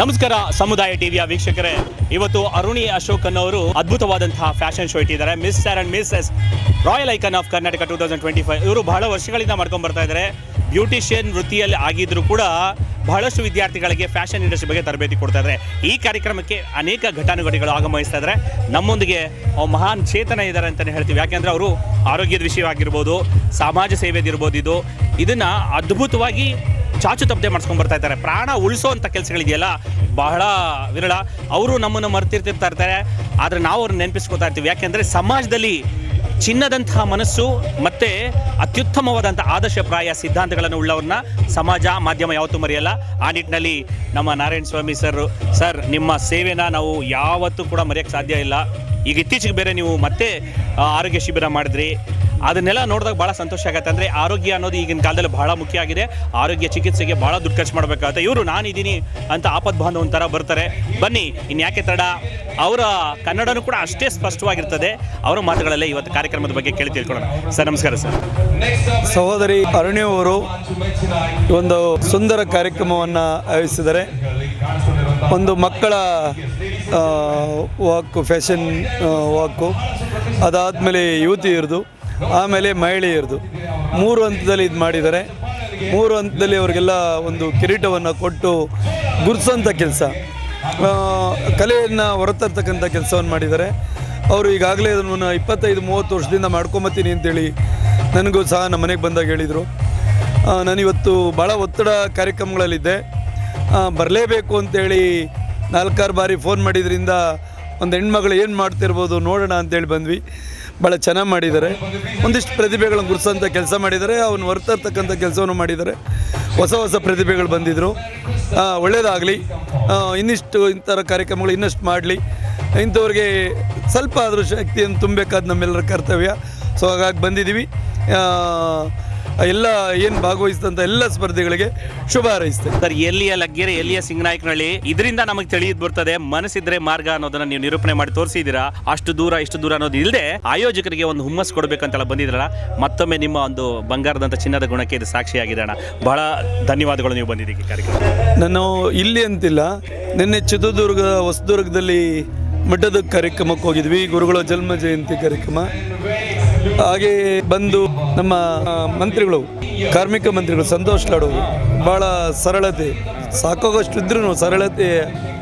ನಮಸ್ಕಾರ ಸಮುದಾಯ ಟಿವಿಯ ವೀಕ್ಷಕರೇ. ಇವತ್ತು ಅರುಣಿ ಅಶೋಕ್ ಅನ್ನೋರು ಅದ್ಭುತವಾದಂತಹ ಫ್ಯಾಷನ್ ಶೋ ಇಟ್ಟಿದ್ದಾರೆ. Mister and missus royal icon of Karnataka two thousand twenty five ಇವರು ಬಹಳ ವರ್ಷಗಳಿಂದ ಮಾಡ್ಕೊಂಡು ಬರ್ತಾ ಇದ್ದಾರೆ. ಬ್ಯೂಟಿಷಿಯನ್ ವೃತ್ತಿಯಲ್ಲಿ ಆಗಿದ್ರು ಕೂಡ ಬಹಳಷ್ಟು ವಿದ್ಯಾರ್ಥಿಗಳಿಗೆ ಫ್ಯಾಷನ್ ಇಂಡಸ್ಟ್ರಿ ಬಗ್ಗೆ ತರಬೇತಿ ಕೊಡ್ತಾ ಇದ್ದಾರೆ. ಈ ಕಾರ್ಯಕ್ರಮಕ್ಕೆ ಅನೇಕ ಘಟಾನುಘಟಿಗಳು ಆಗಮಿಸ್ತಾ ಇದ್ದಾರೆ. ನಮ್ಮೊಂದಿಗೆ ಮಹಾನ್ ಚೇತನ ಇದ್ದಾರೆ ಅಂತಲೇ ಹೇಳ್ತೀವಿ. ಯಾಕೆಂದರೆ ಅವರು ಆರೋಗ್ಯದ ವಿಷಯವಾಗಿರ್ಬೋದು, ಸಮಾಜ ಸೇವೆದಿರ್ಬೋದು ಇದು. ಇದನ್ನು ಅದ್ಭುತವಾಗಿ ಚಾಚು ತಪ್ಪದೆ ಮಾಡ್ಸ್ಕೊಂಡು ಬರ್ತಾ ಇದ್ದಾರೆ. ಪ್ರಾಣ ಉಳಿಸೋವಂಥ ಕೆಲಸಗಳಿದೆಯಲ್ಲ ಬಹಳ ವಿರಳ. ಅವರು ನಮ್ಮನ್ನು ಮರ್ತಿರ್ತಿರ್ತಾ ಇರ್ತಾರೆ. ಆದರೆ ನಾವು ಅವ್ರನ್ನ ನೆನಪಿಸ್ಕೊತಾ ಇರ್ತೀವಿ. ಯಾಕೆಂದರೆ ಸಮಾಜದಲ್ಲಿ ಚಿನ್ನದಂತಹ ಮನಸ್ಸು ಮತ್ತು ಅತ್ಯುತ್ತಮವಾದಂಥ ಆದರ್ಶಪ್ರಾಯ ಸಿದ್ಧಾಂತಗಳನ್ನು ಉಳ್ಳವ್ರನ್ನ ಸಮಾಜ, ಮಾಧ್ಯಮ ಯಾವತ್ತೂ ಮರೆಯಲ್ಲ. ಆ ನಿಟ್ಟಿನಲ್ಲಿ ನಮ್ಮ ನಾರಾಯಣ ಸ್ವಾಮಿ ಸರ್ ಸರ್, ನಿಮ್ಮ ಸೇವೆನ ನಾವು ಯಾವತ್ತೂ ಕೂಡ ಮರೆಯೋಕ್ಕೆ ಸಾಧ್ಯ ಇಲ್ಲ. ಈಗ ಇತ್ತೀಚೆಗೆ ಬೇರೆ ನೀವು ಮತ್ತೆ ಆರೋಗ್ಯ ಶಿಬಿರ ಮಾಡಿದ್ರಿ. ಅದನ್ನೆಲ್ಲ ನೋಡಿದಾಗ ಭಾಳ ಸಂತೋಷ ಆಗುತ್ತೆ. ಅಂದರೆ ಆರೋಗ್ಯ ಅನ್ನೋದು ಈಗಿನ ಕಾಲದಲ್ಲಿ ಬಹಳ ಮುಖ್ಯ ಆಗಿದೆ. ಆರೋಗ್ಯ ಚಿಕಿತ್ಸೆಗೆ ಭಾಳ ದುಡ್ಡು ಖರ್ಚು ಮಾಡಬೇಕಾಗುತ್ತೆ. ಇವರು ನಾನಿದ್ದೀನಿ ಅಂತ ಆಪದ್ ಬಾಂಧವ ಒಂಥರ ಬರ್ತಾರೆ. ಬನ್ನಿ ಇನ್ಯಾಕೆ ಯಾಕೆ ತಡ? ಅವರ ಕನ್ನಡನೂ ಕೂಡ ಅಷ್ಟೇ ಸ್ಪಷ್ಟವಾಗಿರ್ತದೆ. ಅವರ ಮಾತುಗಳಲ್ಲೇ ಇವತ್ತು ಕಾರ್ಯಕ್ರಮದ ಬಗ್ಗೆ ಕೇಳಿ ತಿಳ್ಕೊಳ್ಳೋಣ. ಸರ್, ನಮಸ್ಕಾರ ಸರ್. ಸಹೋದರಿ ಅರುಣ್ಯವರು ಒಂದು ಸುಂದರ ಕಾರ್ಯಕ್ರಮವನ್ನು ಆಯೋಜಿಸಿದ್ದಾರೆ. ಒಂದು ಮಕ್ಕಳ ವಾಕು ಫ್ಯಾಷನ್ ವಾಕು ಅದಾದಮೇಲೆ ಯುವತಿಯರದು ಆಮೇಲೆ ಮಹಿಳೆಯರದು ಮೂರು ಹಂತದಲ್ಲಿ ಇದು ಮಾಡಿದ್ದಾರೆ. ಮೂರು ಹಂತದಲ್ಲಿ ಅವರಿಗೆಲ್ಲ ಒಂದು ಕಿರೀಟವನ್ನು ಕೊಟ್ಟು ಗುರುತಿಸೋಂಥ ಕೆಲಸ. ಕಲೆಯನ್ನು ಹೊರತರ್ತಕ್ಕಂಥ ಕೆಲಸವನ್ನು ಮಾಡಿದ್ದಾರೆ. ಅವರು ಈಗಾಗಲೇ ಅದನ್ನು ಇಪ್ಪತ್ತೈದು, ಮೂವತ್ತು ವರ್ಷದಿಂದ ಮಾಡ್ಕೊಂಬತ್ತೀನಿ ಅಂತೇಳಿ ನನಗೂ ಸಹ ನಮ್ಮ ಮನೆಗೆ ಬಂದಾಗ ಹೇಳಿದರು. ನಾನಿವತ್ತು ಭಾಳ ಒತ್ತಡ ಕಾರ್ಯಕ್ರಮಗಳಲ್ಲಿದ್ದೆ. ಬರಲೇಬೇಕು ಅಂತೇಳಿ ನಾಲ್ಕಾರು ಬಾರಿ ಫೋನ್ ಮಾಡಿದ್ರಿಂದ ಒಂದು ಹೆಣ್ಮಗಳು ಏನು ಮಾಡ್ತಿರ್ಬೋದು ನೋಡೋಣ ಅಂತೇಳಿ ಬಂದ್ವಿ. ಭಾಳ ಚೆನ್ನಾಗಿ ಮಾಡಿದ್ದಾರೆ. ಒಂದಿಷ್ಟು ಪ್ರತಿಭೆಗಳನ್ನು ಗುರುಸೋಂಥ ಕೆಲಸ ಮಾಡಿದ್ದಾರೆ. ಅವನು ಹೊರತರ್ತಕ್ಕಂಥ ಕೆಲಸವನ್ನು ಮಾಡಿದ್ದಾರೆ. ಹೊಸ ಹೊಸ ಪ್ರತಿಭೆಗಳು ಬಂದಿದ್ದರು ಒಳ್ಳೆಯದಾಗಲಿ ಇನ್ನಿಷ್ಟು ಇಂಥರ ಕಾರ್ಯಕ್ರಮಗಳು ಇನ್ನಷ್ಟು ಮಾಡಲಿ. ಇಂಥವ್ರಿಗೆ ಸ್ವಲ್ಪ ಆದರೂ ಶಕ್ತಿಯನ್ನು ತುಂಬಬೇಕಾದ ನಮ್ಮೆಲ್ಲರ ಕರ್ತವ್ಯ. ಸೊ ಹಾಗಾಗಿ ಬಂದಿದ್ದೀವಿ. ಎಲ್ಲ ಏನು ಭಾಗವಹಿಸಿದಂಥ ಎಲ್ಲ ಸ್ಪರ್ಧೆಗಳಿಗೆ ಶುಭ ಹಾರೈಸ್ತೇನೆ. ಸರ್ ಎಲ್ಲಿಯ ಲಗ್ಗೆರೆ ಎಲ್ಲಿಯ ಸಿಂಗನಾಯಕನಹಳ್ಳಿ? ಇದರಿಂದ ನಮಗೆ ತಿಳಿದು ಬರ್ತದೆ ಮನಸ್ಸಿದ್ರೆ ಮಾರ್ಗ ಅನ್ನೋದನ್ನ ನೀವು ನಿರೂಪಣೆ ಮಾಡಿ ತೋರಿಸಿದ್ದೀರಾ? ಅಷ್ಟು ದೂರ ಇಷ್ಟು ದೂರ ಅನ್ನೋದು ಇಲ್ಲದೆ ಆಯೋಜಕರಿಗೆ ಒಂದು ಹುಮ್ಮಸ್ ಕೊಡಬೇಕಂತೆಲ್ಲ ಬಂದಿದ್ರಲ್ಲ ಮತ್ತೊಮ್ಮೆ ನಿಮ್ಮ ಒಂದು ಬಂಗಾರದಂತ ಚಿನ್ನದ ಗುಣಕ್ಕೆ ಇದು ಸಾಕ್ಷಿಯಾಗಿದೆ ಅಣ್ಣ. ಬಹಳ ಧನ್ಯವಾದಗಳು ನೀವು ಬಂದಿದ್ದೀರಿ ಕಾರ್ಯಕ್ರಮ. ನಾನು ಇಲ್ಲಿ ಅಂತಿಲ್ಲ ನಿನ್ನೆ ಚಿತ್ರದುರ್ಗ ಹೊಸದುರ್ಗದಲ್ಲಿ ಮಠದ ಕಾರ್ಯಕ್ರಮಕ್ಕೆ ಹೋಗಿದ್ವಿ. ಗುರುಗಳ ಜನ್ಮ ಜಯಂತಿ ಕಾರ್ಯಕ್ರಮ. ಹಾಗೆ ಬಂದು ನಮ್ಮ ಮಂತ್ರಿಗಳು, ಕಾರ್ಮಿಕ ಮಂತ್ರಿಗಳು ಸಂತೋಷ್ ಲಾಡು ಭಾಳ ಸರಳತೆ ಸಾಕಾಗೋಷ್ಟು ಇದ್ರೂ ಸರಳತೆ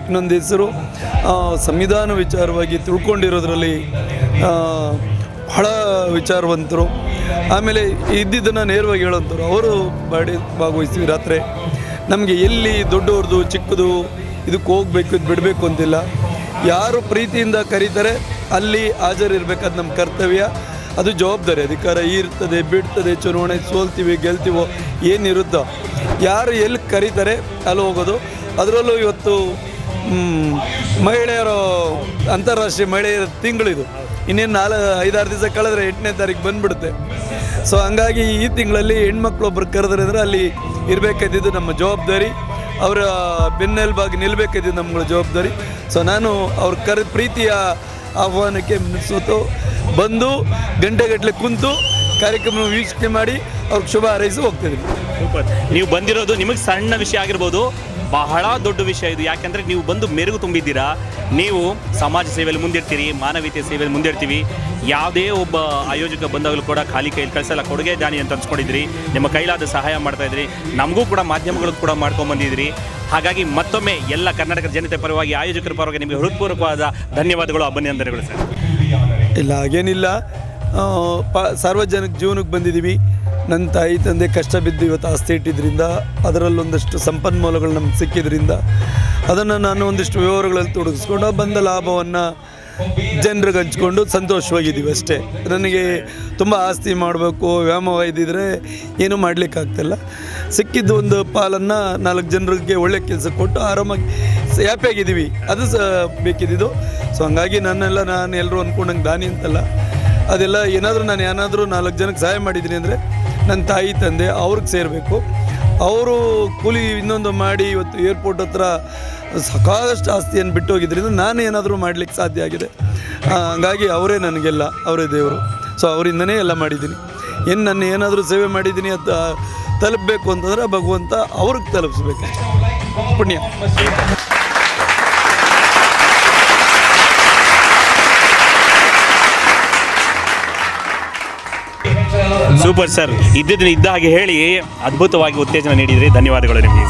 ಇನ್ನೊಂದು ಹೆಸರು. ಸಂವಿಧಾನ ವಿಚಾರವಾಗಿ ತಿಳ್ಕೊಂಡಿರೋದ್ರಲ್ಲಿ ಬಹಳ ವಿಚಾರವಂತರು. ಆಮೇಲೆ ಇದ್ದಿದ್ದನ್ನು ನೇರವಾಗಿ ಹೇಳೋಂಥವ್ರು ಅವರು ಬಾಡಿ ಭಾಗವಹಿಸ್ತೀವಿ ರಾತ್ರಿ. ನಮಗೆ ಎಲ್ಲಿ ದೊಡ್ಡವ್ರದ್ದು ಚಿಕ್ಕದು, ಇದಕ್ಕೆ ಹೋಗ್ಬೇಕು, ಇದು ಬಿಡಬೇಕು ಅಂತಿಲ್ಲ. ಯಾರು ಪ್ರೀತಿಯಿಂದ ಕರೀತಾರೆ, ಅಲ್ಲಿ ಹಾಜರಿರ್ಬೇಕಾದ ನಮ್ಮ ಕರ್ತವ್ಯ. ಅದು ಜವಾಬ್ದಾರಿ. ಅಧಿಕಾರ ಇರ್ತದೆ ಬಿಡ್ತದೆ ಚುನಾವಣೆ ಸೋಲ್ತೀವಿ, ಗೆಲ್ತೀವೋ, ಏನಿರುತ್ತೋ. ಯಾರು ಎಲ್ಲಿ ಕರೀತಾರೆ, ಅಲ್ಲಿ ಹೋಗೋದು. ಅದರಲ್ಲೂ ಇವತ್ತು ಮಹಿಳೆಯರು, ಅಂತಾರಾಷ್ಟ್ರೀಯ ಮಹಿಳೆಯರ ತಿಂಗಳಿದು ಇನ್ನೇನು ನಾಲ್ಕು, ಐದಾರು ದಿವಸ ಕಳೆದ್ರೆ ಎಂಟನೇ ತಾರೀಕು ಬಂದ್ಬಿಡುತ್ತೆ. ಸೊ ಹಂಗಾಗಿ ಈ ತಿಂಗಳಲ್ಲಿ ಹೆಣ್ಮಕ್ಳು ಒಬ್ಬರು ಕರೆದ್ರೆ ಅಂದರೆ ಅಲ್ಲಿ ಇರಬೇಕಾದಿದ್ದು ನಮ್ಮ ಜವಾಬ್ದಾರಿ. ಅವರ ಬೆನ್ನೆಲುಬಾಗಿ ನಿಲ್ಲಬೇಕಾದಿದ್ದು ನಮ್ಮಗಳ ಜವಾಬ್ದಾರಿ. ಸೊ ನಾನು ಅವ್ರ ಕರೆ, ಪ್ರೀತಿಯ ಆಹ್ವಾನಕ್ಕೆ ಮುನ್ಸೂತು. ಬಂದು ಗಂಟೆಗಟ್ಟಲೆ ಕುಂತು ಕಾರ್ಯಕ್ರಮ ವೀಕ್ಷಣೆ ಮಾಡಿ ಅವ್ರಿಗೆ ಶುಭ ಹಾರೈಸಿ ಹೋಗ್ತಿದ್ವಿ. ಸೂಪರ್. ನೀವು ಬಂದಿರೋದು ನಿಮಗೆ ಸಣ್ಣ ವಿಷಯ ಆಗಿರ್ಬೋದು, ಬಹಳ ದೊಡ್ಡ ವಿಷಯ ಇದು. ಯಾಕೆಂದ್ರೆ ನೀವು ಬಂದು ಮೆರುಗು ತುಂಬಿದ್ದೀರಾ? ನೀವು ಸಮಾಜ ಸೇವೆಯಲ್ಲಿ ಮುಂದಿರ್ತೀರಿ, ಮಾನವೀಯತೆ ಸೇವೆಯಲ್ಲಿ ಮುಂದಿರ್ತೀವಿ. ಯಾವುದೇ ಒಬ್ಬ ಆಯೋಜಕ ಬಂದಾಗಲೂ ಕೂಡ ಖಾಲಿ ಕೈಲಿ ಕಳಿಸಲ್ಲ. ಕೊಡುಗೆ ದಾನಿ ಅಂತ ಅನ್ಸ್ಕೊಂಡಿದ್ರಿ. ನಿಮ್ಮ ಕೈಲಾದ ಸಹಾಯ ಮಾಡ್ತಾ ಇದ್ರಿ. ನಮಗೂ ಕೂಡ ಮಾಧ್ಯಮಗಳು ಕೂಡ ಮಾಡ್ಕೊಂಡು ಬಂದಿದ್ರಿ. ಹಾಗಾಗಿ ಮತ್ತೊಮ್ಮೆ ಎಲ್ಲ ಕರ್ನಾಟಕ ಜನತೆ ಪರವಾಗಿ, ಆಯೋಜಕರ ಪರವಾಗಿ ನಿಮಗೆ ಹೃತ್ಪೂರ್ವಕವಾದ ಧನ್ಯವಾದಗಳು, ಅಭಿನಂದನೆಗಳು ಸರ್. ಇಲ್ಲ, ಹಾಗೇನಿಲ್ಲ. ಪ, ಸಾರ್ವಜನಿಕ ಜೀವನಕ್ಕೆ ಬಂದಿದ್ದೀವಿ. ನನ್ನ ತಾಯಿ ತಂದೆ ಕಷ್ಟ ಬಿದ್ದು ಇವತ್ತು ಆಸ್ತಿ ಇಟ್ಟಿದ್ದರಿಂದ ಅದರಲ್ಲೊಂದಷ್ಟು ಸಂಪನ್ಮೂಲಗಳು ನಮ್ಗೆ ಸಿಕ್ಕಿದ್ರಿಂದ, ಅದನ್ನು ನಾನು ಒಂದಿಷ್ಟು ವ್ಯವಹಾರಗಳಲ್ಲಿ ತೊಡಗಿಸ್ಕೊಂಡು ಬಂದ ಲಾಭವನ್ನು ಜನರಿಗೆ ಹಂಚ್ಕೊಂಡು ಸಂತೋಷವಾಗಿದ್ದೀವಿ ಅಷ್ಟೇ. ನನಗೆ ತುಂಬ ಆಸ್ತಿ ಮಾಡಬೇಕು ವ್ಯಾಮೋಹ ಇದ್ದಿದ್ರೆ ಏನೂ ಮಾಡಲಿಕ್ಕಾಗ್ತಿಲ್ಲ. ಸಿಕ್ಕಿದ್ದು ಒಂದು ಪಾಲನ್ನು ನಾಲ್ಕು ಜನರಿಗೆ ಒಳ್ಳೆ ಕೆಲಸ ಕೊಟ್ಟು ಆರಾಮಾಗಿ ಹ್ಯಾಪಿಯಾಗಿದ್ದೀವಿ. ಅದು ಸಹ ಬೇಕಿದ್ದಿದ್ದು. ಸೊ ಹಂಗಾಗಿ ನನ್ನೆಲ್ಲ ನಾನು ಎಲ್ಲರೂ ಅಂದ್ಕೊಂಡಂಗೆ ದಾನಿ ಅಂತಲ್ಲ. ಅದೆಲ್ಲ ಏನಾದರೂ ನಾನು ಏನಾದರೂ ನಾಲ್ಕು ಜನಕ್ಕೆ ಸಹಾಯ ಮಾಡಿದ್ದೀನಿ ಅಂದರೆ ನನ್ನ ತಾಯಿ, ತಂದೆ ಅವ್ರಿಗೆ ಸೇರಬೇಕು. ಅವರು ಕೂಲಿ ಇನ್ನೊಂದು ಮಾಡಿ ಇವತ್ತು ಏರ್ಪೋರ್ಟ್ ಹತ್ರ ಸಾಕಷ್ಟು ಆಸ್ತಿಯನ್ನು ಬಿಟ್ಟು ಹೋಗಿದ್ದರಿಂದ ನಾನು ಏನಾದರೂ ಮಾಡಲಿಕ್ಕೆ ಸಾಧ್ಯ ಆಗಿದೆ. ಹಾಗಾಗಿ ಅವರೇ ನನಗೆಲ್ಲ, ಅವರೇ ದೇವರು. ಸೊ ಅವರಿಂದನೇ ಎಲ್ಲ ಮಾಡಿದ್ದೀನಿ. ಇನ್ನು ನನ್ನ ಏನಾದರೂ ಸೇವೆ ಮಾಡಿದ್ದೀನಿ ಅಂತ ತಲುಪಬೇಕು ಅಂತಂದರೆ ಭಗವಂತ ಅವ್ರಿಗೆ ತಲುಪಿಸ್ಬೇಕು. ಪುಣ್ಯ. ಸೂಪರ್ ಸರ್ ಇದ್ದಿದ್ರೆ ಇದ್ದ ಹಾಗೆ ಹೇಳಿ ಅದ್ಭುತವಾಗಿ ಉತ್ತೇಜನ ನೀಡಿದ್ರಿ. ಧನ್ಯವಾದಗಳು ನಿಮಗೆ.